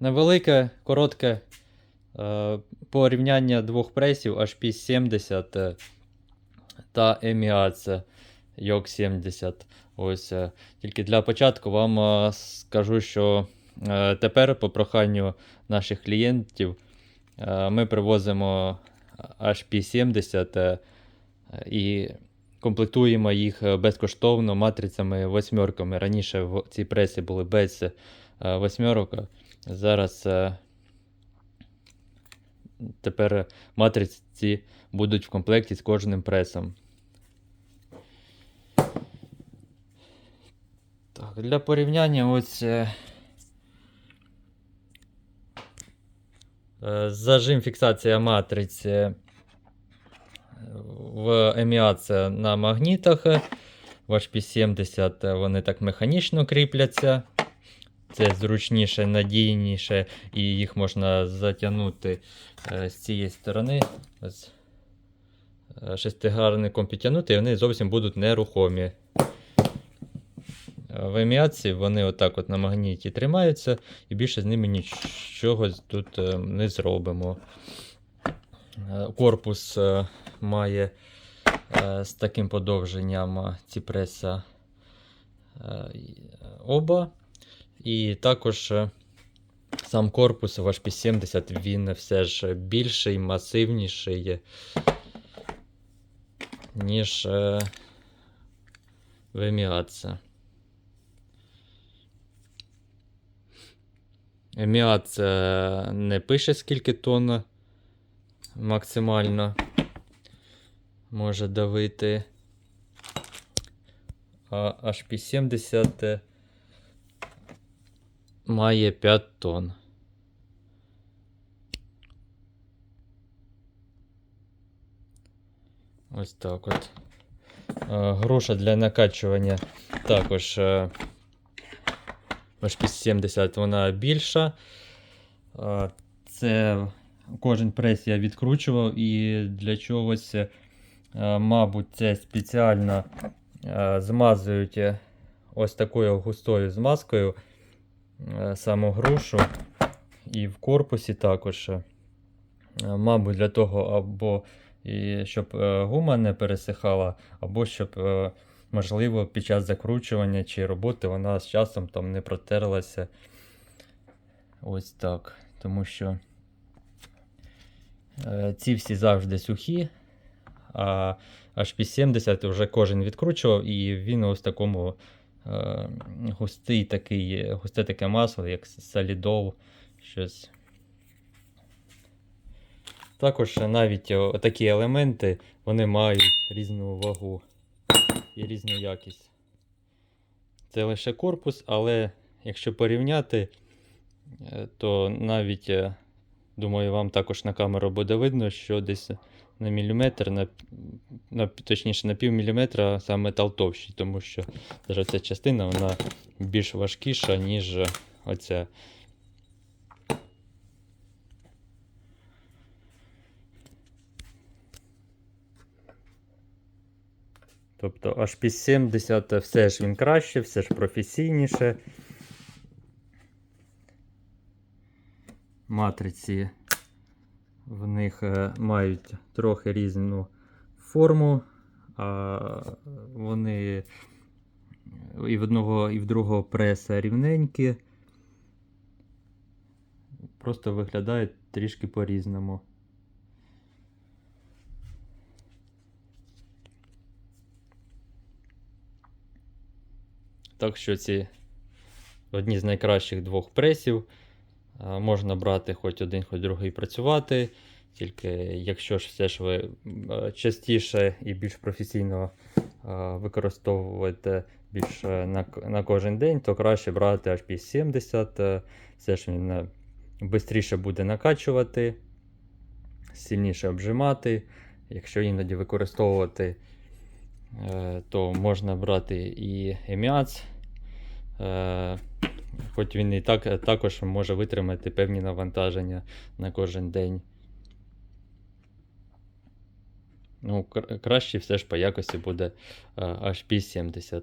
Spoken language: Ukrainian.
Невелике, коротке е, порівняння двох пресів HP 70 е, та EMIAC YOG 70. Ось, е, тільки для початку вам е, скажу, що тепер по проханню наших клієнтів ми привозимо HP 70 е, і комплектуємо їх безкоштовно матрицями восьмерками. Раніше в цій пресі були без восьмерок. Зараз е, тепер матриці будуть в комплекті з кожним пресом. Так, для порівняння ось. е, е, Зажим фіксація матриць е, в еміаце на магнітах. В HP70 вони так механічно кріпляться. Це зручніше, надійніше, і їх можна затягнути е, з цієї сторони. Ось, е, Шестигарником підтягнути, і вони зовсім будуть нерухомі. В еміаці вони отак от на магніті тримаються, і більше з ними нічого тут е, не зробимо. Корпус має з таким подовженням ціпреса е, оба. І також е, сам корпус в HP70 він все ж більший, масивніший, ніж е, в Еміаце. Еміац е, не пише скільки тонн максимально може давити. А HP70 має 5 тонн. Ось так от. Е, Груша для накачування також е, в HP70 вона більша. Е, Це кожен прес я відкручував і для чогось, е, мабуть, це спеціально змазують ось такою густою змазкою саму грушу. І в корпусі також. е, Мабуть, для того, або і щоб е, гума не пересихала, або щоб, е, можливо, під час закручування чи роботи вона з часом там не протерлася. Ось так. Тому що е, ці всі завжди сухі, а HP70 вже кожен відкручував, і він ось такому е, густий такий, густе таке масло, як солідол, щось. Також навіть такі елементи вони мають різну вагу і різну якість. Це лише корпус, але якщо порівняти, е, то навіть, е, думаю, вам також на камеру буде видно, що десь на міліметр, на, на, точніше на пів міліметра сам метал товщий, тому що навіть ця частина вона більш важкіша, ніж оця. Тобто HP70 все ж він краще, все ж професійніше. Матриці в них е, мають трохи різну форму, а вони і в одного, і в другого преса рівненькі. Просто виглядають трішки по-різному. Так що ці одні з найкращих двох пресів. Можна брати хоч один, хоч другий працювати. Тільки якщо ж все ж ви е, частіше і більш професійно е, використовуєте більш е, на, на кожен день, то краще брати HP70. е, Все ж він швидше буде накачувати, сильніше обжимати. Якщо іноді використовувати, е, то можна брати і еміац. Е, Хоч він і так, також може витримати певні навантаження на кожен день. Ну, кр- краще все ж по якості буде е, HP70.